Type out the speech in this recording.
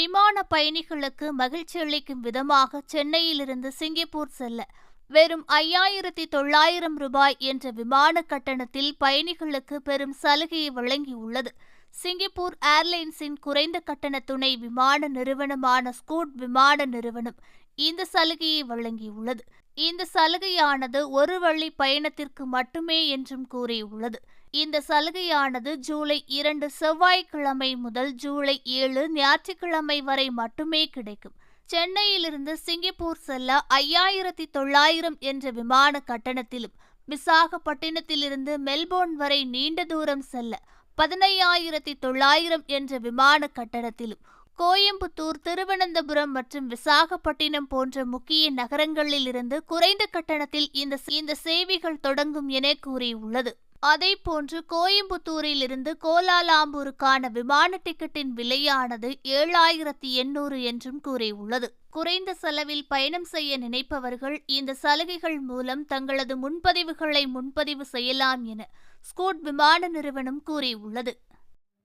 விமான பயணிகளுக்கு மகிழ்ச்சி அளிக்கும் விதமாக சென்னையிலிருந்து சிங்கப்பூர் செல்ல வெறும் ஐயாயிரத்தி தொள்ளாயிரம் ரூபாய் என்ற விமான கட்டணத்தில் பயணிகளுக்கு பெரும் சலுகையை வழங்கியுள்ளது. சிங்கப்பூர் ஏர்லைன்ஸின் குறைந்த கட்டண துணை விமான நிறுவனமான ஸ்கூட் விமான நிறுவனம் இந்த சலுகையை வழங்கியுள்ளது. இந்த சலுகையானது ஒரு வழி பயணத்திற்கு மட்டுமே என்றும் கூறியுள்ளது. இந்த சலுகையானது ஜூலை இரண்டு செவ்வாய்க்கிழமை முதல் ஜூலை ஏழு ஞாயிற்றுக்கிழமை வரை மட்டுமே கிடைக்கும். சென்னையிலிருந்து சிங்கப்பூர் செல்ல ஐயாயிரத்தி தொள்ளாயிரம் என்ற விமான கட்டணத்திலும் விசாகப்பட்டினத்திலிருந்து மெல்போர்ன் வரை நீண்ட தூரம் செல்ல பதினையாயிரத்தி தொள்ளாயிரம் என்ற விமான கட்டணத்திலும் கோயம்புத்தூர் திருவனந்தபுரம் மற்றும் விசாகப்பட்டினம் போன்ற முக்கிய நகரங்களில் இருந்து குறைந்த கட்டணத்தில் இந்த இந்த சேவைகள் தொடங்கும் என கூறியுள்ளது. அதே போன்று கோயம்புத்தூரில் இருந்து கோலாலாம்பூருக்கான விமான டிக்கெட்டின் விலையானது ஏழாயிரத்தி எண்ணூறு என்றும் கூறியுள்ளது. குறைந்த செலவில் பயணம் செய்ய நினைப்பவர்கள் இந்த சலுகைகள் மூலம் தங்களது முன்பதிவுகளை முன்பதிவு செய்யலாம் என ஸ்கூட் விமான நிறுவனம் கூறியுள்ளது.